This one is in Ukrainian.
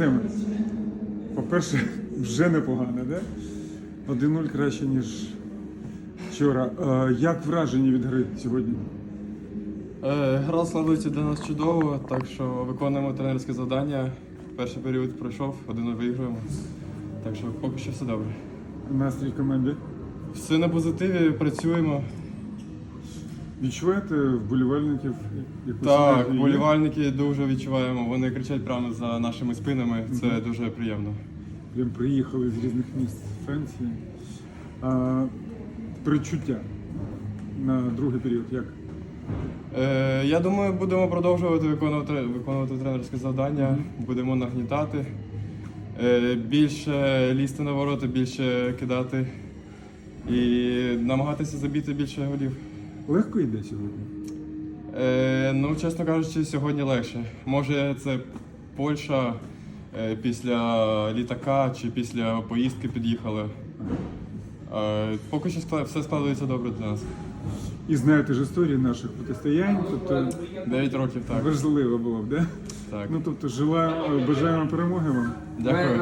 Артеме, по-перше, вже непогано, да? 1-0 краще, ніж вчора. Як враження від гри сьогодні? Е, Гра складується для нас чудово, так що виконуємо тренерське завдання. Перший період пройшов, один виіграємо. Так що поки що все добре. Настрій в команді? Все на позитиві, працюємо. Відчуваєте вболівальників? якусь Так, енергію? болівальники дуже відчуваємо. Вони кричать прямо за нашими спинами. Це дуже приємно. Прям приїхали з різних міст Франції. А, перечуття на другий період як? Е, я думаю, будемо продовжувати виконувати, виконувати тренерське завдання, будемо нагнітати, е, більше лізти на ворота, більше кидати і намагатися забити більше голів. Легко йде сьогодні? Е, ну, чесно кажучи, сьогодні легше. Може, це Польща е, після літака чи після поїздки під'їхали. Е, поки що все складається добре для нас. І знаєте ж історії наших протистоянь, тобто 9 років так. важливо було б, да? так. Ну тобто желаємо, бажаємо перемоги вам. Дякую.